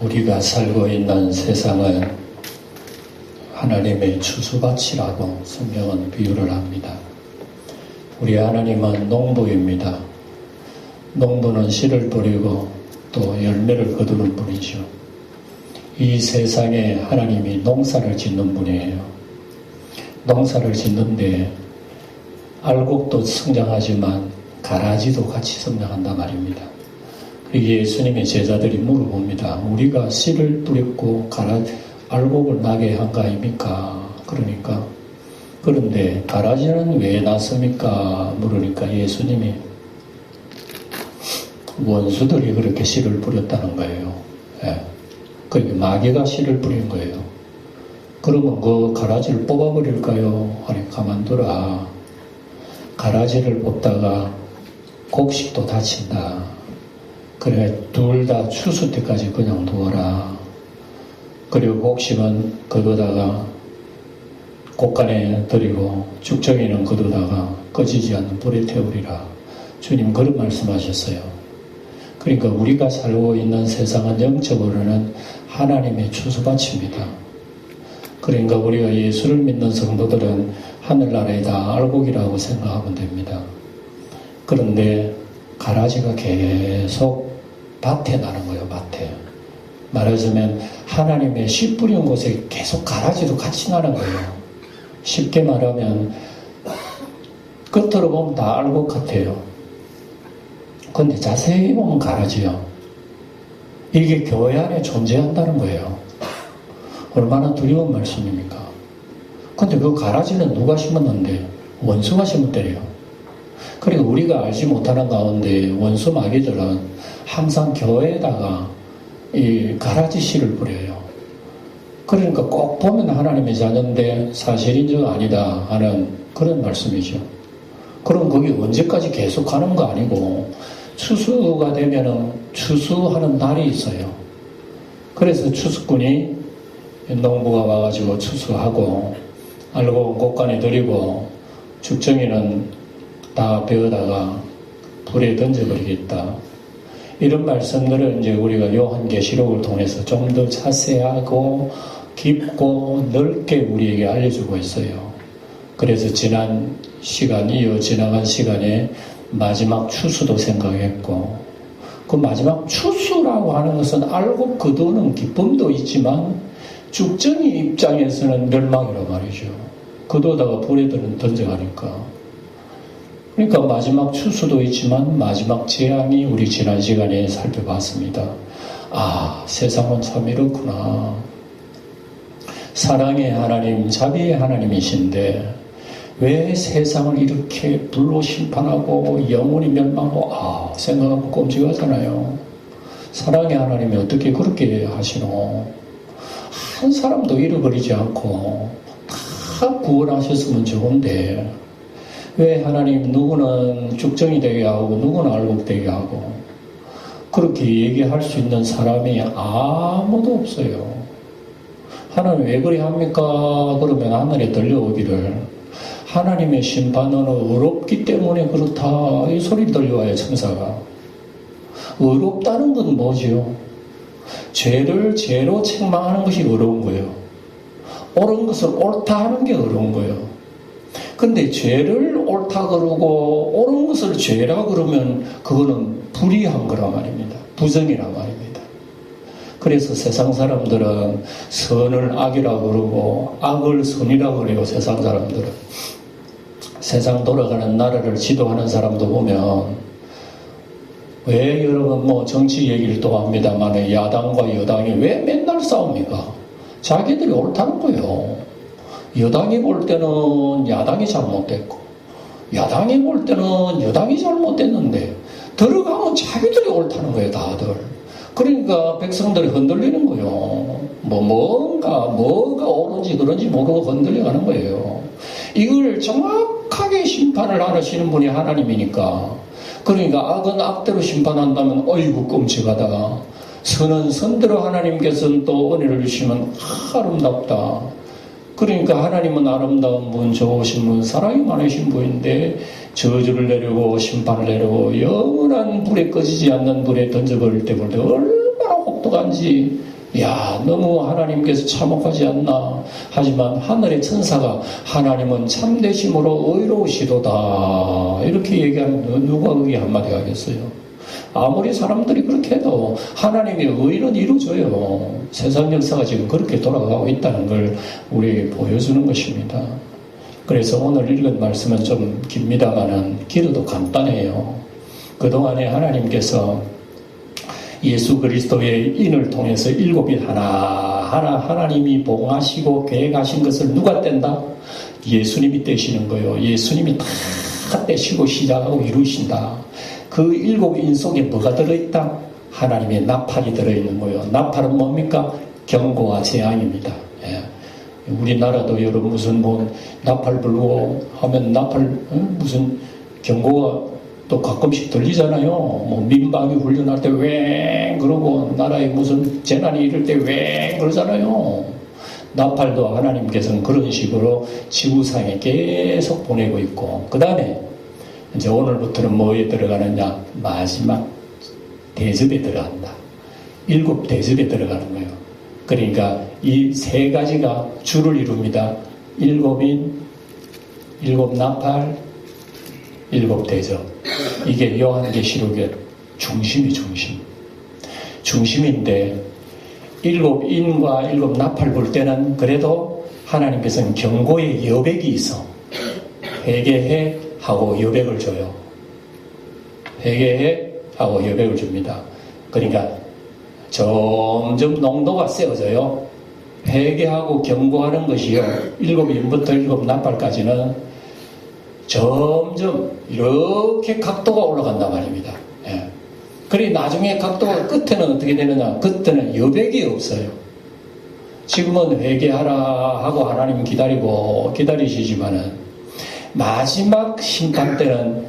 우리가 살고 있는 세상은 하나님의 추수밭이라고 성경은 비유를 합니다. 우리 하나님은 농부입니다. 농부는 씨를 뿌리고 또 열매를 거두는 분이죠. 이 세상에 하나님이 농사를 짓는 분이에요. 농사를 짓는데 알곡도 성장하지만 가라지도 같이 성장한단 말입니다. 예수님의 제자들이 물어봅니다. 우리가 씨를 뿌렸고 가라 알곡을 나게 한거 아닙니까? 그러니까 그런데 가라지는 왜 났습니까? 물으니까 예수님이 원수들이 그렇게 씨를 뿌렸다는 거예요. 예. 그러니까 마귀가 씨를 뿌린 거예요. 그러면 그 가라지를 뽑아버릴까요? 아니 가만둬라. 가라지를 뽑다가 곡식도 다친다. 그래 둘 다 추수 때까지 그냥 두어라. 그리고 곡식은 거두다가 곡간에 들이고 죽정이는 거두다가 꺼지지 않는 불에 태우리라. 주님 그런 말씀하셨어요. 그러니까 우리가 살고 있는 세상은 영적으로는 하나님의 추수밭입니다. 그러니까 우리가 예수를 믿는 성도들은 하늘나라에 다 알곡이라고 생각하면 됩니다. 그런데 가라지가 계속 밭에 나는 거예요, 밭에. 말하자면 하나님의 씨 뿌린 곳에 계속 가라지도 같이 나는 거예요. 쉽게 말하면 끝으로 보면 다 알곡 같아요. 근데 자세히 보면 가라지요. 이게 교회 안에 존재한다는 거예요. 얼마나 두려운 말씀입니까? 근데 그 가라지는 누가 심었는데 원수가 심었대요. 그리고 우리가 알지 못하는 가운데 원수 마귀들은 항상 교회에다가 이 가라지 씨를 뿌려요. 그러니까 꼭 보면 하나님의 자녀인데 사실인즉 아니다 하는 그런 말씀이죠. 그럼 거기 언제까지 계속 가는 거 아니고 추수가 되면은 추수하는 날이 있어요. 그래서 추수꾼이 농부가 와가지고 추수하고 알고 곳간에 들이고 죽정이는 다 베어다가 불에 던져버리겠다. 이런 말씀들을 이제 우리가 요한계시록을 통해서 좀 더 자세하고 깊고 넓게 우리에게 알려주고 있어요. 그래서 지난 시간, 이어 지나간 시간에 마지막 추수도 생각했고, 그 마지막 추수라고 하는 것은 알고 거두는 기쁨도 있지만, 죽정이 입장에서는 멸망이란 말이죠. 그도다가 불에 던져가니까. 그러니까 마지막 추수도 있지만 마지막 재앙이 우리 지난 시간에 살펴봤습니다. 아, 세상은 참 이렇구나. 사랑의 하나님, 자비의 하나님이신데 왜 세상을 이렇게 불로 심판하고 영원히 멸망하고 아, 생각하면 끔찍하잖아요. 사랑의 하나님이 어떻게 그렇게 하시노? 한 사람도 잃어버리지 않고 다 구원하셨으면 좋은데 왜 하나님 누구는 죽정이 되게 하고 누구는 알곡 되게 하고 그렇게 얘기할 수 있는 사람이 아무도 없어요. 하나님 왜 그래 합니까? 그러면 하늘에 들려오기를 하나님의 심판은 어렵기 때문에 그렇다 이 소리 들려와요 천사가 어렵다는 건 뭐지요? 죄를 죄로 책망하는 것이 어려운 거예요. 옳은 것을 옳다 하는 게 어려운 거예요. 근데 죄를 옳다 그러고 옳은 것을 죄라 그러면 그거는 불의한 거란 말입니다. 부정이란 말입니다. 그래서 세상 사람들은 선을 악이라 그러고 악을 선이라 그래요. 세상 사람들은 세상 돌아가는 나라를 지도하는 사람도 보면 왜 여러분 뭐 정치 얘기를 또 합니다만 야당과 여당이 왜 맨날 싸웁니까? 자기들이 옳다는 거예요. 여당이 볼 때는 야당이 잘못됐고, 야당이 볼 때는 여당이 잘못됐는데, 들어가면 자기들이 옳다는 거예요, 다들. 그러니까 백성들이 흔들리는 거예요. 뭐, 뭔가, 뭐가 옳은지 그런지 모르고 흔들려 가는 거예요. 이걸 정확하게 심판을 하시는 분이 하나님이니까. 그러니까 악은 악대로 심판한다면, 어이구, 끔찍하다. 선은 선대로 하나님께서는 또 은혜를 주시면 아름답다. 그러니까 하나님은 아름다운 분, 좋으신 분, 사랑이 많으신 분인데 저주를 내리고 심판을 내리고 영원한 불에 꺼지지 않는 불에 던져버릴 때부터 얼마나 혹독한지 야, 너무 하나님께서 참혹하지 않나. 하지만 하늘의 천사가 하나님은 참되심으로 의로우시도다. 이렇게 얘기하면 누가 그게 한마디 하겠어요? 아무리 사람들이 그렇게 해도 하나님의 의는 이루어져요. 세상 역사가 지금 그렇게 돌아가고 있다는 걸 우리 보여주는 것입니다. 그래서 오늘 읽은 말씀은 좀 깁니다만은 기도도 간단해요. 그동안에 하나님께서 예수 그리스도의 인을 통해서 일곱이 하나하나 하나님이 봉하시고 계획하신 것을 누가 뗀다? 예수님이 떼시는 거예요. 예수님이 다 떼시고 시작하고 이루신다. 그 일곱 인 속에 뭐가 들어있다? 하나님의 나팔이 들어있는 거예요. 나팔은 뭡니까? 경고와 재앙입니다. 예. 우리나라도 여러분 무슨 뭐 나팔 불고 하면 나팔 어? 무슨 경고가 또 가끔씩 들리잖아요. 뭐 민방위 훈련할 때 웽 그러고 나라에 무슨 재난이 이럴 때 웽 그러잖아요. 나팔도 하나님께서는 그런 식으로 지구상에 계속 보내고 있고 그 다음에 이제 오늘부터는 뭐에 들어가느냐 마지막 대접에 들어간다. 일곱 대접에 들어가는 거예요. 그러니까 이 세 가지가 줄을 이룹니다. 일곱인, 일곱 나팔, 일곱 대접. 이게 요한계시록의 중심이 중심. 중심인데 일곱 인과 일곱 나팔 볼 때는 그래도 하나님께서는 경고의 여백이 있어. 회개해 하고 여백을 줘요. 회개해 하고 여백을 줍니다. 그러니까 점점 농도가 세워져요. 회개하고 경고하는 것이요. 일곱 인부터 일곱 나팔까지는 점점 이렇게 각도가 올라간단 말입니다. 예. 그리 나중에 각도가 끝에는 어떻게 되느냐? 끝에는 여백이 없어요. 지금은 회개하라 하고 하나님 기다리고 기다리시지만은 마지막 심판 때는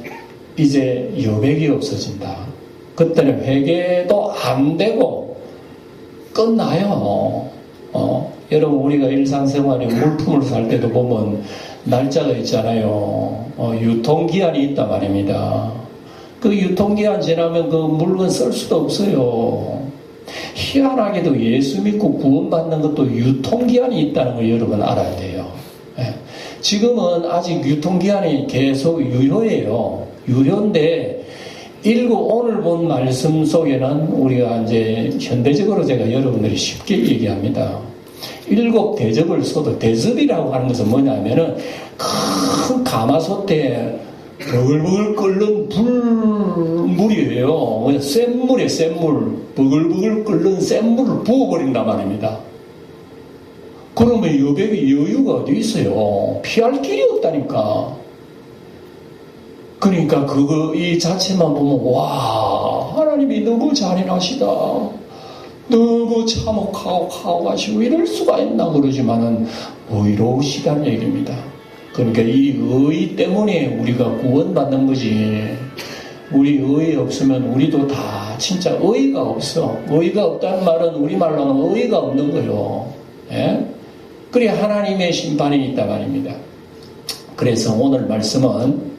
이제 여백이 없어진다. 그때는 회개도 안 되고 끝나요. 어? 여러분 우리가 일상생활에 물품을 살 때도 보면 날짜가 있잖아요. 어, 유통기한이 있단 말입니다. 그 유통기한 지나면 그 물건 쓸 수도 없어요. 희한하게도 예수 믿고 구원받는 것도 유통기한이 있다는 걸 여러분 알아야 돼요. 예. 지금은 아직 유통기한이 계속 유효해요. 유효인데, 일구 오늘 본 말씀 속에는 우리가 이제 현대적으로 제가 여러분들이 쉽게 얘기합니다. 일곱 대접을 써도 대접이라고 하는 것은 뭐냐면은 큰 가마솥에 버글버글 끓는 불, 물이에요. 센 물에 센 물. 버글버글 끓는 센 물을 부어버린단 말입니다. 그러면 여백에 여유가 어디 있어요? 피할 길이 없다니까. 그러니까 그거, 이 자체만 보면, 와, 하나님이 너무 잔인하시다. 너무 참혹하고 가오가시고 이럴 수가 있나 그러지만은 의로우시다는 얘기입니다. 그러니까 이 의 때문에 우리가 구원받는 거지. 우리 의 없으면 우리도 다 진짜 의가 없어. 의가 없다는 말은 우리말로는 의가 없는 거요. 예? 그래 하나님의 심판이 있다 말입니다. 그래서 오늘 말씀은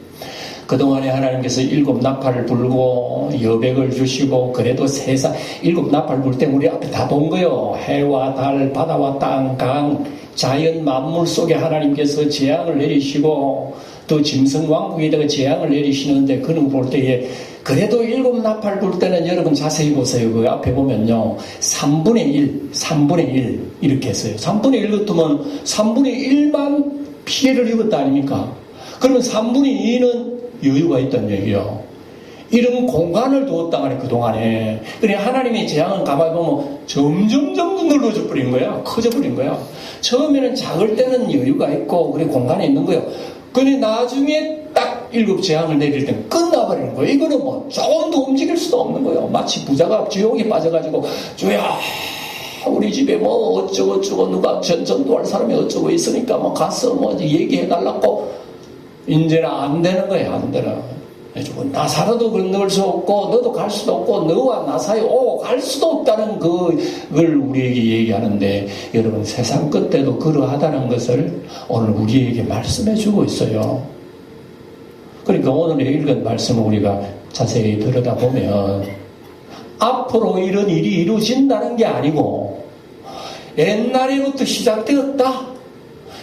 그동안에 하나님께서 일곱 나팔을 불고 여백을 주시고 그래도 세상 일곱 나팔 불 때 우리 앞에 다 본 거요. 해와 달, 바다와 땅, 강, 자연 만물 속에 하나님께서 재앙을 내리시고 또 짐승 왕국에다가 재앙을 내리시는데 그런 볼 때에 그래도 일곱 나팔 불 때는 여러분 자세히 보세요. 그 앞에 보면요. 3분의 1, 3분의 1 이렇게 했어요. 3분의 1 같으면 3분의 1만 피해를 입었다 아닙니까? 그러면 3분의 2는 여유가 있단 얘기요. 이런 공간을 두었다 말이야, 그동안에. 그래, 하나님의 재앙은 가만히 보면 점점 점점 넓어져 버린 거야. 커져 버린 거야. 처음에는 작을 때는 여유가 있고, 그래, 공간에 있는 거예요. 근데 나중에 딱 일곱 재앙을 내릴 땐 끝 나버리는 거예요. 이거는 뭐 조금도 움직일 수도 없는 거예요. 마치 부자가 지옥에 빠져가지고, 주야, 우리 집에 뭐 어쩌고저쩌고 누가 전, 전도 할 사람이 어쩌고 있으니까 뭐 가서 뭐 얘기해 달라고 이제는 안 되는 거야, 안 되는. 나 살아도 건널 수 없고, 너도 갈 수도 없고, 너와 나 사이 오고 갈 수도 없다는 그걸 우리에게 얘기하는데, 여러분 세상 끝에도 그러하다는 것을 오늘 우리에게 말씀해 주고 있어요. 그러니까 오늘 읽은 말씀을 우리가 자세히 들여다보면, 앞으로 이런 일이 이루어진다는 게 아니고 옛날에부터 시작되었다.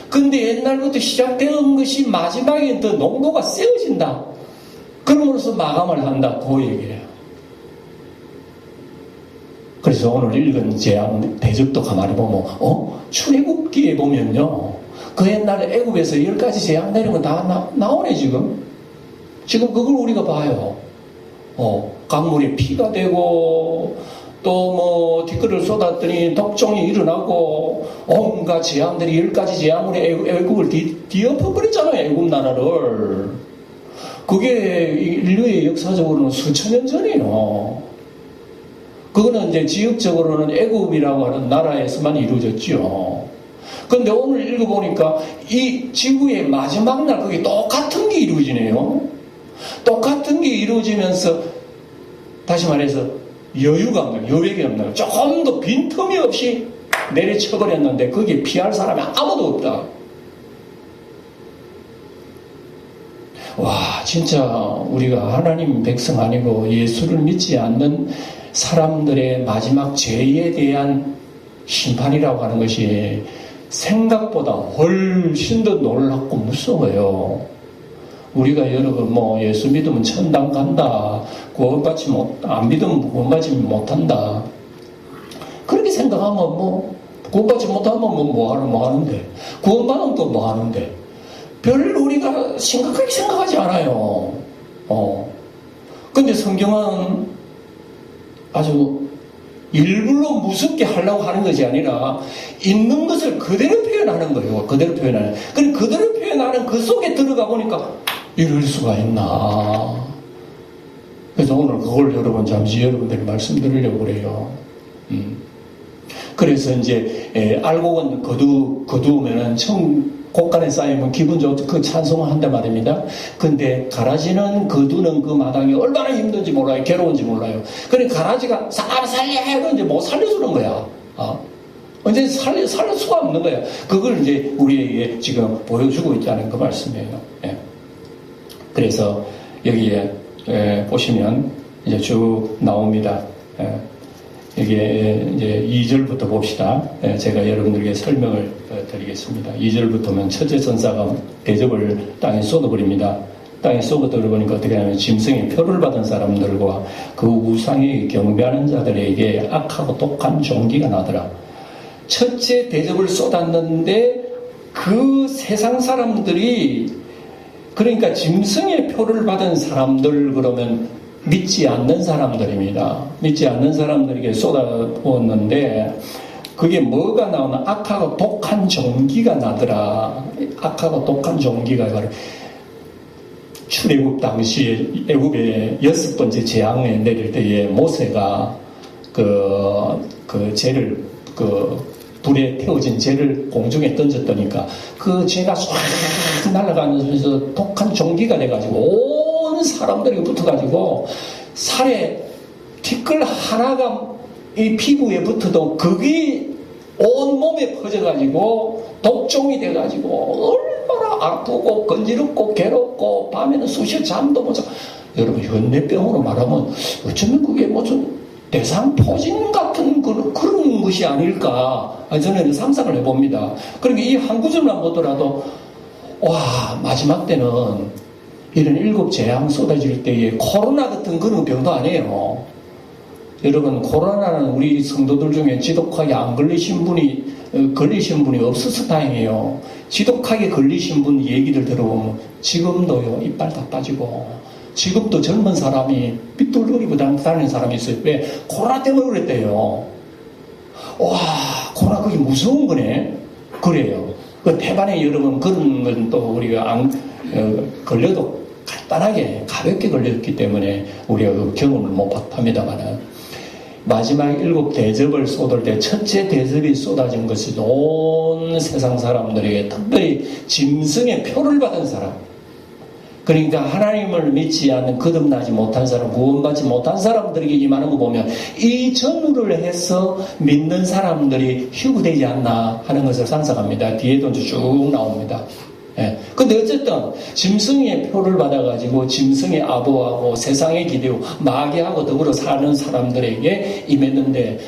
근데 옛날부터 시작되는 것이 마지막에 더 농도가 세워진다. 그러면서 마감을 한다. 그 얘기예요. 그래서 오늘 읽은 재앙 대적도 가만히 보면 어 출애굽기에 보면요 그 옛날에 애굽에서 열 가지 재앙 내린 거 다 나, 나오네 지금 지금 그걸 우리가 봐요 어 강물에 피가 되고 또뭐 티끌을 쏟았더니 독종이 일어나고 온갖 재앙들이 열 가지 재앙으로 애굽, 애굽을 뒤, 뒤엎어버렸잖아요 애굽 나라를 그게 인류의 역사적으로는 수천 년 전이에요 그거는 이제 지역적으로는 애굽이라고 하는 나라에서만 이루어졌죠. 근데 오늘 읽어보니까 이 지구의 마지막 날 그게 똑같은 게 이루어지네요. 똑같은 게 이루어지면서 다시 말해서 여유가 없는 여백이 없는 조금 더 빈틈이 없이 내려쳐버렸는데 거기에 피할 사람이 아무도 없다. 와 진짜 우리가 하나님 백성 아니고 예수를 믿지 않는 사람들의 마지막 죄에 대한 심판이라고 하는 것이 생각보다 훨씬 더 놀랍고 무서워요. 우리가 여러분 뭐 예수 믿으면 천당 간다. 구원받지 못, 안 믿으면 구원받지 못한다. 그렇게 생각하면 뭐 구원받지 못하면 뭐, 뭐, 하는, 뭐 하는데 구원받으면 또 뭐 하는데 별 우리가 심각하게 생각하지 않아요. 어. 근데 성경은 아주 일부러 무섭게 하려고 하는 것이 아니라 있는 것을 그대로 표현하는 거예요. 그대로 표현하는. 그대로 표현하는 그 속에 들어가 보니까 이럴 수가 있나. 그래서 오늘 그걸 여러분 잠시 여러분들이 말씀드리려고 그래요. 음. 그래서 이제 에, 알고 거두 거두면은 청 곳간에 쌓이면 기분 좋고 그 찬송을 한단 말입니다. 근데 가라지는 거두는 그 마당이 얼마나 힘든지 몰라요. 괴로운지 몰라요. 그러니 가라지가 사람 살려 해도 이제 못 살려주는 거야. 어. 이제 살려, 살릴 수가 없는 거야. 그걸 이제 우리에게 지금 보여주고 있다는 그 말씀이에요. 예. 그래서 여기에 예, 보시면 이제 쭉 나옵니다. 예. 여기에 이제 2절부터 봅시다. 예, 제가 여러분들에게 설명을 어, 드리겠습니다. 2절부터는 첫째 전사가 대접을 땅에 쏟아버립니다. 땅에 쏟아 들어보니까 어떻게 하냐면 짐승의 표를 받은 사람들과 그 우상에 경배하는 자들에게 악하고 독한 종기가 나더라. 첫째 대접을 쏟았는데 그 세상 사람들이 그러니까 짐승의 표를 받은 사람들 그러면 믿지 않는 사람들입니다. 믿지 않는 사람들에게 쏟아부었는데 그게 뭐가 나오나 악하고 독한 종기가 나더라. 악하고 독한 종기가 바로 출애굽 당시에 애굽의 여섯 번째 재앙에 내릴 때에 모세가 그, 그 죄를 그 불에 태워진 죄를 공중에 던졌더니까. 그 죄가 쫙 날아가면서 독한 종기가 돼가지고 온 사람들이 붙어가지고 살에 티끌 하나가 이 피부에 붙어도 그게 온 몸에 퍼져가지고 독종이 돼가지고 얼마나 아프고 건지럽고 괴롭고 밤에는 수시 잠도 못 자고 여러분 현대병으로 말하면 어쩌면 그게 무슨 대상 포진 같은 그런, 그런 것이 아닐까 저는 상상을 해봅니다. 그러니까 이 한 구절만 보더라도 와 마지막 때는 이런 일곱 재앙 쏟아질 때에 코로나 같은 그런 병도 아니에요. 여러분 코로나는 우리 성도들 중에 지독하게 안 걸리신 분이 어, 걸리신 분이 없어서 다행이에요. 지독하게 걸리신 분 얘기를 들어보면 지금도요 이빨 다 빠지고 지금도 젊은 사람이 삐뚤거리고 다니는 사람이 있어요. 왜? 코로나 때문에 그랬대요. 와 코로나 그게 무서운 거네. 그래요. 그 태반에 여러분 그런 건 또 우리가 안 어, 걸려도 간단하게 가볍게 걸렸기 때문에 우리가 그 경험을 못 합니다만은 마지막 일곱 대접을 쏟을 때 첫째 대접이 쏟아진 것이 온 세상 사람들에게 특별히 짐승의 표를 받은 사람 그러니까 하나님을 믿지 않는 거듭나지 못한 사람, 구원받지 못한 사람들에게 임하는 거 보면 이 전후를 해서 믿는 사람들이 휴구되지 않나 하는 것을 상상합니다. 뒤에도 쭉 나옵니다. 예. 근데 어쨌든 짐승의 표를 받아가지고 짐승의 아부하고 세상의 기대고 마귀하고 더불어 사는 사람들에게 임했는데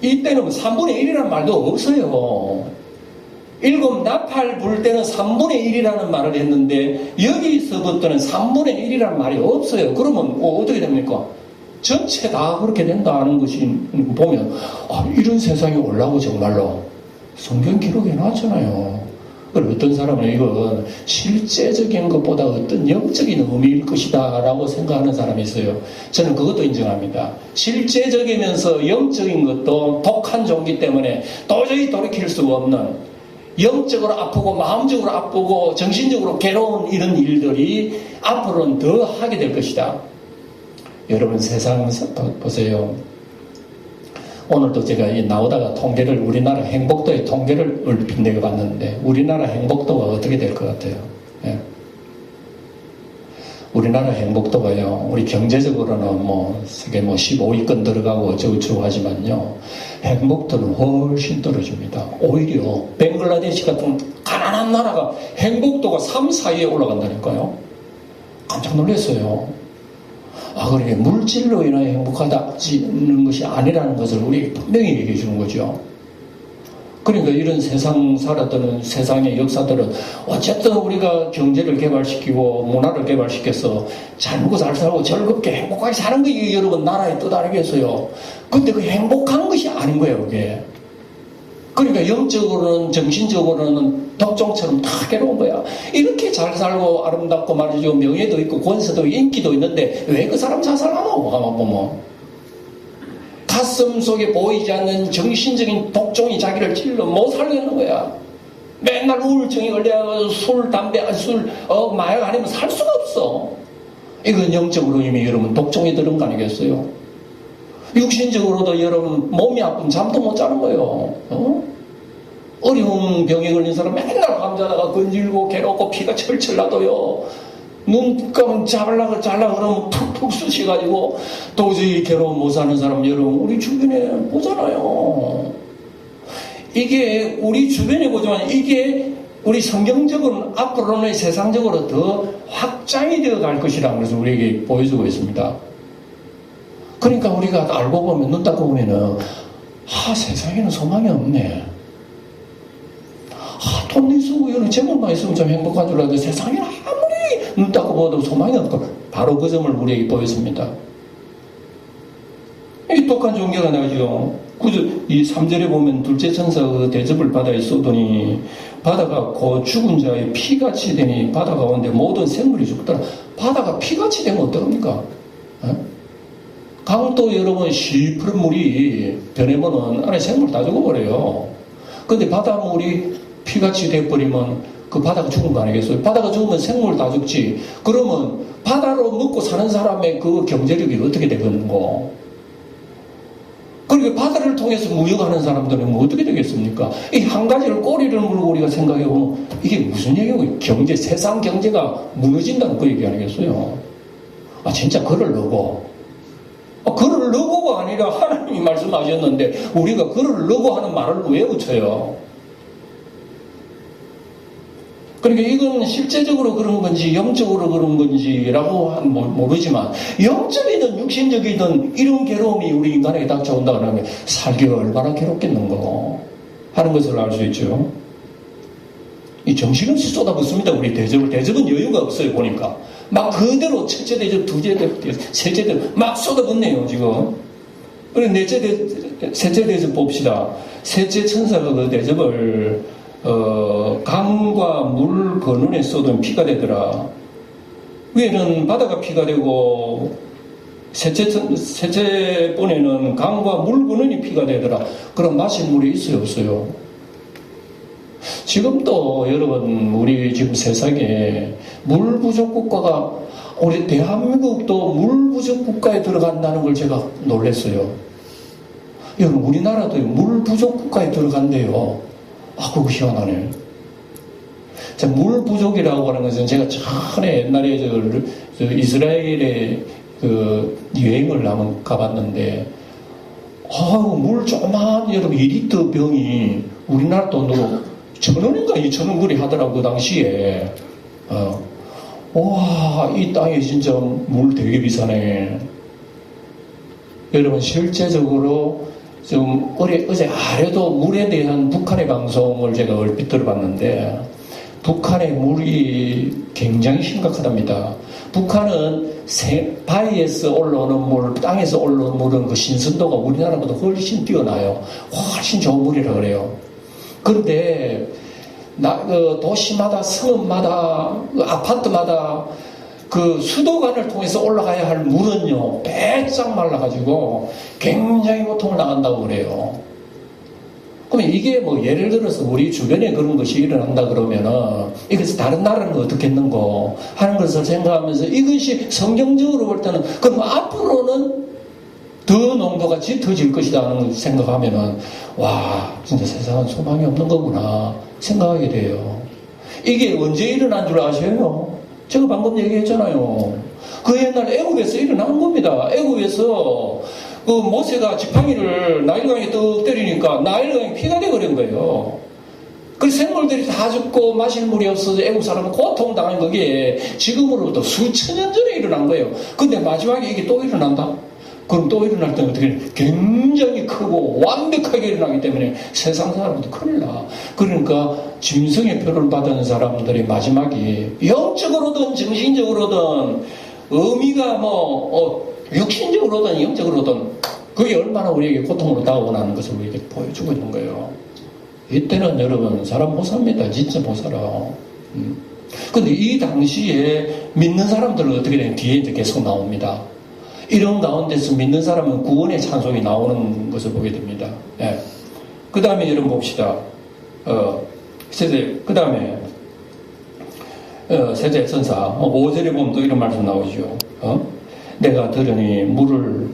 이때는 3분의 1이라는 말도 없어요. 일곱 나팔 불 때는 3분의 1이라는 말을 했는데 여기서부터는 3분의 1이라는 말이 없어요. 그러면 어, 어떻게 됩니까? 전체 다 그렇게 된다는 것이 보면 아, 이런 세상이 올라고 정말로 성경 기록에 나왔잖아요. 어떤 사람은 이건 실제적인 것보다 어떤 영적인 의미일 것이다 라고 생각하는 사람이 있어요. 저는 그것도 인정합니다. 실제적이면서 영적인 것도 독한 종기 때문에 도저히 돌이킬 수가 없는 영적으로 아프고 마음적으로 아프고 정신적으로 괴로운 이런 일들이 앞으로는 더 하게 될 것이다. 여러분 세상 보세요. 오늘도 제가 나오다가 통계를 우리나라 행복도의 통계를 얼핏 내려봤는데 우리나라 행복도가 어떻게 될 것 같아요? 예. 우리나라 행복도가요, 우리 경제적으로는 뭐, 세계 뭐 15위권 들어가고 어쩌고저쩌고 하지만요, 행복도는 훨씬 떨어집니다. 오히려, 벵글라데시 같은 가난한 나라가 행복도가 3, 4위에 올라간다니까요. 깜짝 놀랐어요. 아, 그러게 물질로 인하여 행복하다는 것이 아니라는 것을 우리 분명히 얘기해 주는 거죠. 그러니까 이런 세상 살았던 세상의 역사들은 어쨌든 우리가 경제를 개발시키고 문화를 개발시켜서 잘 먹고 잘 살고 즐겁게 행복하게 사는 게 여러분 나라의 뜻 아니겠어요? 근데 그 행복한 것이 아닌 거예요, 그게. 그러니까 영적으로는 정신적으로는 독종처럼 다 괴로운 거야. 이렇게 잘 살고 아름답고 말이죠. 명예도 있고 권세도 인기도 있는데 왜 그 사람 자살하노? 가만 보면. 가슴 속에 보이지 않는 정신적인 독종이 자기를 찔러 못 살겠는 거야. 맨날 우울증이 걸려서 술, 담배, 술, 어, 마약 아니면 살 수가 없어. 이건 영적으로 이미 여러분 독종이 들은 거 아니겠어요? 육신적으로도 여러분 몸이 아픈 잠도 못 자는 거예요. 어? 어려운 병에 걸린 사람 맨날 밤자다가 건질고 괴롭고 피가 철철 나도요. 눈감 잡으려고 잘라 그러면 푹푹 쑤시가지고 도저히 괴로움 못 사는 사람 여러분 우리 주변에 보잖아요. 이게 우리 주변에 보지만 이게 우리 성경적으로는 앞으로는 세상적으로 더 확장이 되어 갈 것이라는 것을 우리에게 보여주고 있습니다. 그러니까 우리가 알고 보면 눈 닦고 보면은 아 세상에는 소망이 없네. 아, 돈 있고 이런 재물만 있으면 좀 행복한 줄 알았는데 세상에 아무리 눈 닦고 보도 소망이 없고 바로 그 점을 우리에게 보였습니다. 이 독한 종교가. 그저 이 3절에 보면 둘째 천사가 그 대접을 바다에 쏟더니 바다가 그 죽은 자의 피같이 되니 바다 가운데 모든 생물이 죽더라. 바다가 피같이 되면 어떡합니까? 어? 강도 여러분 시푸른 물이 변해면은 안에 생물 다 죽어버려요. 근데 바닷물이 피같이 돼버리면 그 바다가 죽은 거 아니겠어요? 바다가 죽으면 생물 다 죽지. 그러면 바다로 먹고 사는 사람의 그 경제력이 어떻게 되겠는고? 그리고 바다를 통해서 무역하는 사람들은 뭐 어떻게 되겠습니까? 이 한 가지를 꼬리를 물고 우리가 생각해 보면 이게 무슨 얘기고 경제, 세상 경제가 무너진다는 그 얘기 아니겠어요? 아, 진짜 그를 넣고 아, 그를 넣고가 아니라 하나님이 말씀하셨는데 우리가 그를 넣고 하는 말을 왜 붙여요? 그러니까 이건 실제적으로 그런 건지 영적으로 그런 건지라고 모르지만 영적이든 육신적이든 이런 괴로움이 우리 인간에게 닥쳐온다 그러면 살기가 얼마나 괴롭겠는가 하는 것을 알 수 있죠. 이 정신없이 쏟아붓습니다. 우리 대접을. 대접은 여유가 없어요. 보니까. 막 그대로 첫째 대접, 두째 대접, 셋째 대접 막 쏟아붓네요. 지금. 그리고 넷째 대접, 셋째 대접 봅시다. 셋째 천사가 그 대접을 어, 강과 물 근원에 쏟은 피가 되더라. 위에는 바다가 피가 되고 셋째, 셋째 번에는 강과 물 근원이 피가 되더라. 그럼 마실 물이 있어요, 없어요? 지금도 여러분 우리 지금 세상에 물 부족 국가가 우리 대한민국도 물 부족 국가에 들어간다는 걸 제가 놀랐어요. 여러분 우리나라도 물 부족 국가에 들어간대요. 아, 그거 희한하네. 자, 물 부족이라고 하는 것은 제가 전에 옛날에 저, 저 이스라엘에 그 여행을 한번 가봤는데, 아우, 물 조그만 여러분 2리터 병이 우리나라 돈으로 천 원인가 이천 원 그리 하더라고 그 당시에. 어. 와, 이 땅에 진짜 물 되게 비싸네. 여러분 실제적으로 좀 어제, 어제 아래도 물에 대한 북한의 방송을 제가 얼핏 들어봤는데 북한의 물이 굉장히 심각하답니다. 북한은 새, 바위에서 올라오는 물, 땅에서 올라오는 물은 그 신선도가 우리나라보다 훨씬 뛰어나요. 훨씬 좋은 물이라 그래요. 그런데 나, 그 도시마다 성읍마다 그 아파트마다 그 수도관을 통해서 올라가야 할 물은요 배짱 말라가지고 굉장히 고통을 나간다고 그래요. 그러면 이게 뭐 예를 들어서 우리 주변에 그런 것이 일어난다 그러면은 이것이 다른 나라는 어떻게 했는고 하는 것을 생각하면서 이것이 성경적으로 볼 때는 그럼 앞으로는 더 농도가 짙어질 것이다 하는 걸 생각하면은 와 진짜 세상은 소망이 없는 거구나 생각하게 돼요. 이게 언제 일어난 줄 아세요? 제가 방금 얘기했잖아요. 그 옛날 애국에서 일어난 겁니다. 애국에서 그 모세가 지팡이를 나일강에 떡 때리니까 나일강이 피가 되버린 거예요. 그 생물들이 다 죽고 마실 물이 없어서 애국 사람은 고통당한 거기에 지금으로부터 수천 년 전에 일어난 거예요. 근데 마지막에 이게 또 일어난다? 그럼 또 일어날 때는 어떻게 굉장히 크고 완벽하게 일어나기 때문에 세상 사람도 큰일 나. 그러니까 짐승의 표를 받은 사람들이 마지막에 영적으로든 정신적으로든 의미가 뭐 어, 육신적으로든 영적으로든 그게 얼마나 우리에게 고통으로 다가오는 것을 우리에게 보여주고 있는 거예요. 이때는 여러분 사람 못 삽니다. 진짜 못 살아. 음. 근데 이 당시에 믿는 사람들은 어떻게 되냐 뒤에 계속 나옵니다. 이런 가운데서 믿는 사람은 구원의 찬송이 나오는 것을 보게 됩니다. 예. 그 다음에 여러분 봅시다. 어, 세대, 그 다음에, 어, 세대 천사, 5절에 보면 또 이런 말씀 나오죠. 어? 내가 들으니 물을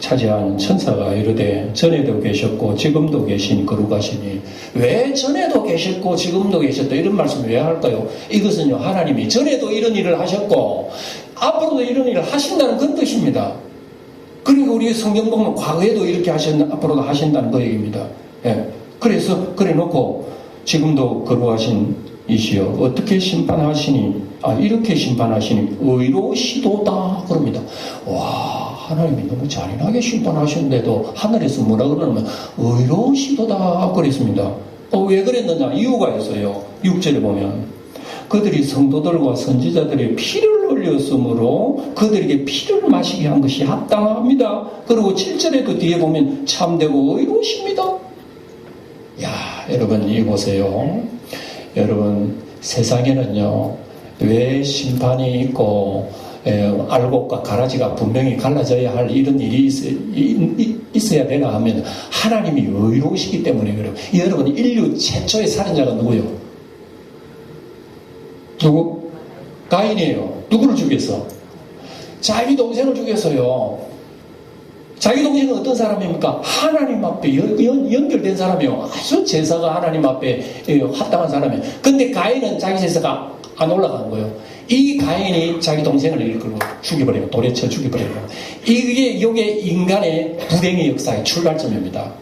차지한 천사가 이르되 전에도 계셨고 지금도 계신 거룩하시니 왜 전에도 계셨고 지금도 계셨다 이런 말씀을 왜 할까요? 이것은요 하나님이 전에도 이런 일을 하셨고 앞으로도 이런 일을 하신다는 그런 뜻입니다. 그러니까 우리 성경 보면 과거에도 이렇게 하셨나 앞으로도 하신다는 그 얘기입니다. 예. 그래서 그래 놓고 지금도 거룩하신 이시여 어떻게 심판하시니 아 이렇게 심판하시니 의로시도다 그럽니다. 와 하나님이 너무 잔인하게 심판하셨는데도 하늘에서 뭐라 그러냐면 의로시도다 그랬습니다. 어, 왜 그랬느냐 이유가 있어요. 6절에 보면 그들이 성도들과 선지자들의 피를 흘렸으므로 그들에게 피를 마시게 한 것이 합당합니다. 그리고 7절에도 뒤에 보면 참되고 의로우십니다. 야, 여러분 이 보세요. 여러분 세상에는요 왜 심판이 있고 에, 알곡과 가라지가 분명히 갈라져야 할 이런 일이 있, 어야 되나 하면 하나님이 의로우시기 때문에 그래요. 여러분 인류 최초의 살인자가 누구요? 누구? 가인이에요. 누구를 죽였어? 자기 동생을 죽였어요. 자기 동생은 어떤 사람입니까? 하나님 앞에 연, 연 결된 사람이요. 아주 제사가 하나님 앞에 합당한 사람이에요. 근데 가인은 자기 제사가 안 올라간 거예요. 이 가인이 자기 동생을 일컬고 죽여버려요. 돌에 쳐 죽여버려요. 이게, 이게 인간의 불행의 역사의 출발점입니다.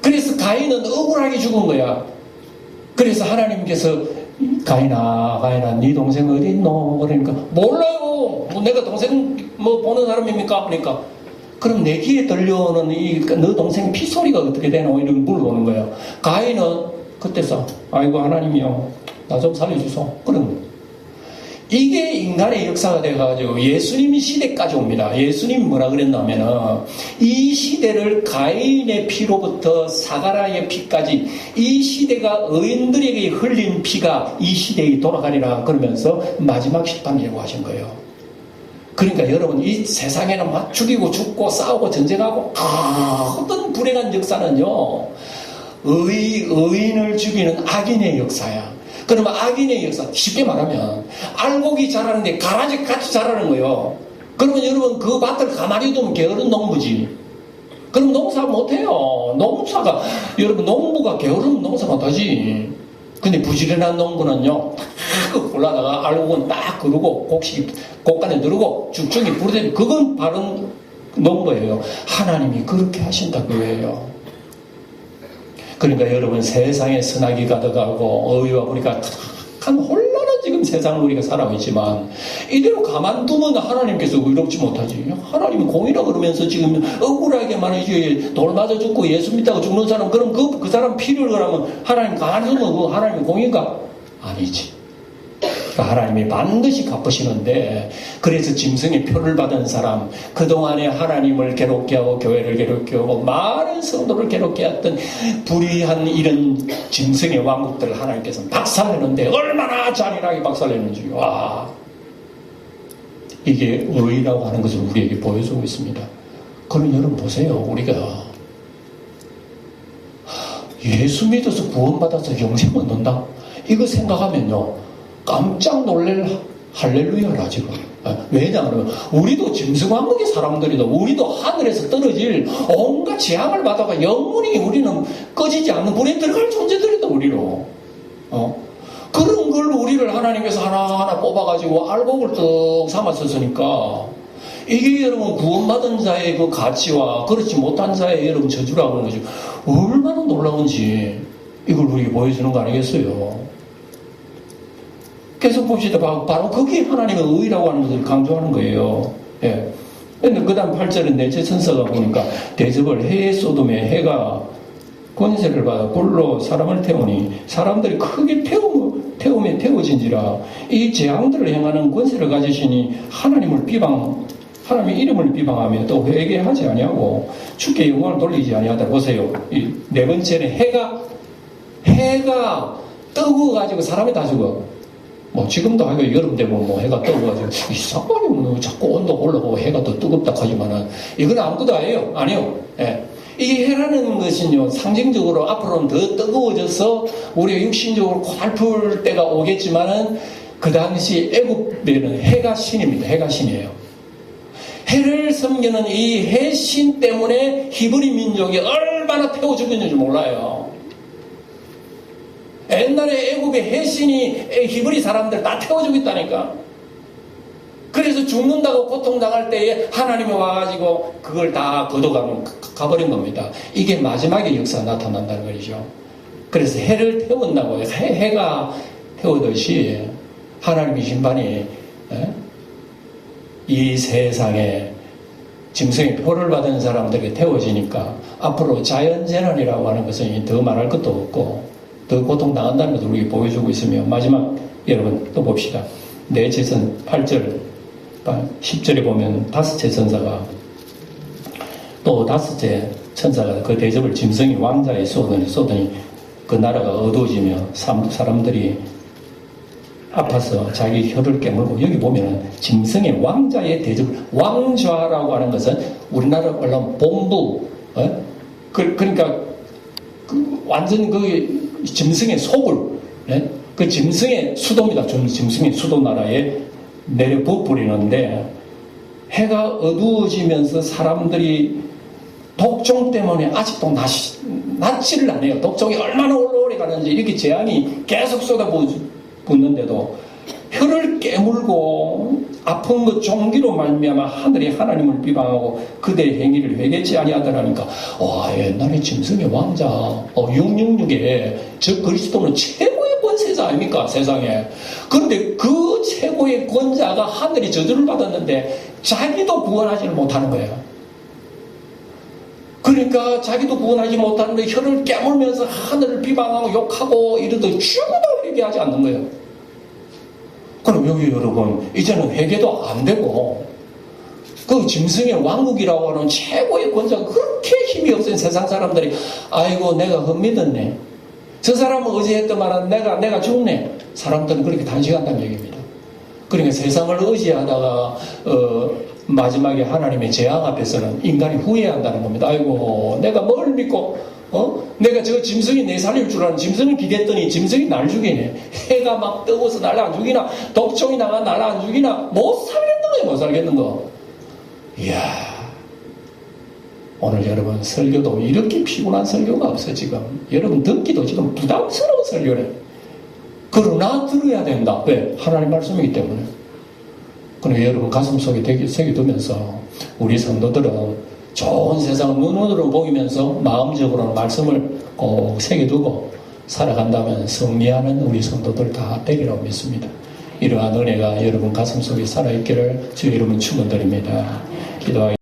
그래서 가인은 억울하게 죽은 거야. 그래서 하나님께서 가인아, 가인아, 네 동생 어디 있노? 그러니까 몰라요. 뭐 내가 동생 뭐 보는 사람입니까? 그러니까 그럼 내 귀에 들려오는 이너 동생 피 소리가 어떻게 되노? 이런 물어보는 거예요. 가인은 그때서 아이고 하나님이요, 나 좀 살려주소. 그런 이게 인간의 역사가 돼가지고 예수님 시대까지 옵니다. 예수님이 뭐라 그랬냐면은 이 시대를 가인의 피로부터 사가라의 피까지 이 시대가 의인들에게 흘린 피가 이 시대에 돌아가리라 그러면서 마지막 심판 예고하신 거예요. 그러니까 여러분 이 세상에는 막 죽이고 죽고 싸우고 전쟁하고 어떤 불행한 역사는요 의, 의인을 죽이는 악인의 역사야. 그러면 악인의 역사, 쉽게 말하면, 알곡이 자라는데 가라지 같이 자라는 거예요. 그러면 여러분 그 밭을 가만히 두면 게으른 농부지. 그럼 농사 못해요. 농사가, 여러분 농부가 게으르면 농사 못하지. 근데 부지런한 농부는요, 딱 골라다가 알곡은 딱 그르고, 곡식, 곡간에 누르고, 쭉쭉이 부르대면 그건 바른 농부예요. 하나님이 그렇게 하신다 그거예요. 그러니까 여러분 세상에 선악이 가득하고 어휘와 우리가 한 혼란한 지금 세상을 우리가 살아고 있지만 이대로 가만두면 하나님께서 의롭지 못하지. 하나님이 공이라 그러면서 지금 억울하게만 이제 돌 맞아 죽고 예수 믿다고 죽는 사람 그럼 그, 그 사람 필요를 그러면 하나님 가만히 두면 그 하나님이 공인가? 아니지. 그러니까 하나님이 반드시 갚으시는데 그래서 짐승의 표를 받은 사람 그동안에 하나님을 괴롭게 하고 교회를 괴롭게 하고 많은 성도를 괴롭게 했던 불의한 이런 짐승의 왕국들을 하나님께서 박살내는데 얼마나 잔인하게 박살내는지 와 이게 의라고 하는 것을 우리에게 보여주고 있습니다. 그럼 여러분 보세요 우리가. 예수 믿어서 구원받아서 영생 얻는다? 이거 생각하면요 깜짝 놀랄 할렐루야라 지금. 아, 왜냐하면 우리도 짐승왕국의 사람들이다. 우리도 하늘에서 떨어질 온갖 재앙을 받아가 영원히 우리는 꺼지지 않는 불에 들어갈 존재들이다 우리로. 어? 그런 걸 우리를 하나님께서 하나하나 뽑아가지고 알곡을 떡 삼았었으니까 이게 여러분 구원받은 자의 그 가치와 그렇지 못한 자의 여러분 저주라고 하는 거죠. 얼마나 놀라운지 이걸 우리에게 보여주는 거 아니겠어요? 계속 봅시다. 바로 거기에 하나님의 의라고 하는 것을 강조하는 거예요. 예. 근데 그 다음 8절에 내체 천사가 보니까 대접을 해에 쏟음에 해가 권세를 받아 굴로 사람을 태우니 사람들이 크게 태움, 태움에 태워진지라 이 재앙들을 행하는 권세를 가지시니 하나님을 비방, 하나님의 이름을 비방하며 또 회개하지 아니하고 주께 영광을 돌리지 아니하다. 보세요. 이 네 번째는 해가, 해가 뜨거워가지고 사람이 다 죽어. 뭐 지금도 하여 여름 되면 뭐 해가 뜨거워가지고 이상하게 뭐 자꾸 온도 올라가고 해가 더 뜨겁다 하지만은 이건 아무것도 아니에요. 아니요. 예. 이 해라는 것은요 상징적으로 앞으로는 더 뜨거워져서 우리가 육신적으로 콸풀 때가 오겠지만은 그 당시 애굽에는 해가 신입니다. 해가 신이에요. 해를 섬기는 이 해신 때문에 히브리 민족이 얼마나 태워 죽였는지 몰라요. 옛날에 애굽의 해신이 히브리 사람들 다 태워주고 있다니까. 그래서 죽는다고 고통당할 때에 하나님이 와가지고 그걸 다 걷어가면 가버린 겁니다. 이게 마지막에 역사 나타난다는 거죠. 그래서 해를 태운다고 해, 해가 태우듯이 하나님의 심판이 이 세상에 짐승의 표를 받은 사람들에게 태워지니까 앞으로 자연재난이라고 하는 것은 더 말할 것도 없고 더 고통당한다는 것을 우리에게 보여주고 있으며 마지막 여러분 또 봅시다. 내 재선 8절 10절에 보면 다섯째 천사가 또 다섯째 천사가 그 대접을 짐승이 왕자에 쏟으니 쏟으니 그 나라가 어두워지며 사람들이 아파서 자기 혀를 깨물고 여기 보면은 짐승의 왕자의 대접 왕좌라고 하는 것은 우리나라 말로 본부 어? 그, 러니까 그 완전 그 짐승의 속을 네? 그 짐승의 수도입니다. 짐승의 수도 나라에 내려 부어버리는데 해가 어두워지면서 사람들이 독종 때문에 아직도 낫, 낫지를 않아요. 독종이 얼마나 오래 가는지 이렇게 재앙이 계속 쏟아붓는데도 혀를 깨물고 아픈 것 종기로 말미암아 하늘이 하나님을 비방하고 그들의 행위를 회개치 아니하더라니까. 와 옛날에 짐승의 왕자 어, 666에 저 그리스도는 최고의 권세자 아닙니까 세상에? 그런데 그 최고의 권자가 하늘이 저주를 받았는데 자기도 구원하지를 못하는 거예요. 그러니까 자기도 구원하지 못하는데 혀를 깨물면서 하늘을 비방하고 욕하고 이러도 죽어도 회개하지 않는 거예요 그럼 여기 여러분, 이제는 회개도 안 되고, 그 짐승의 왕국이라고 하는 최고의 권자가 그렇게 힘이 없은 세상 사람들이, 아이고, 내가 헛믿었네. 저 사람은 어제 했던 말은 내가, 내가 죽네. 사람들은 그렇게 단식한다는 얘기입니다. 그러니까 세상을 의지하다가, 어, 마지막에 하나님의 재앙 앞에서는 인간이 후회한다는 겁니다. 아이고, 내가 뭘 믿고, 어? 내가 저 짐승이 내 살릴 줄 아는 짐승을 기댔더니 짐승이 날 죽이네. 해가 막 뜨거워서 날 안 죽이나, 독종이 나가 날 안 죽이나, 못 살겠는 거야, 못 살겠는 거. 이야. 오늘 여러분 설교도 이렇게 피곤한 설교가 없어, 지금. 여러분 듣기도 지금 부담스러운 설교래. 그러나 들어야 된다. 왜? 하나님 말씀이기 때문에. 그러니 여러분 가슴 속에 새겨두면서 우리 성도들은 좋은 세상 눈으로 보이면서 마음적으로는 말씀을 꼭 새겨두고 살아간다면 승리하는 우리 성도들 다 되리라고 믿습니다. 이러한 은혜가 여러분 가슴 속에 살아있기를 주의 이름은 축원드립니다. 기도하겠습니다.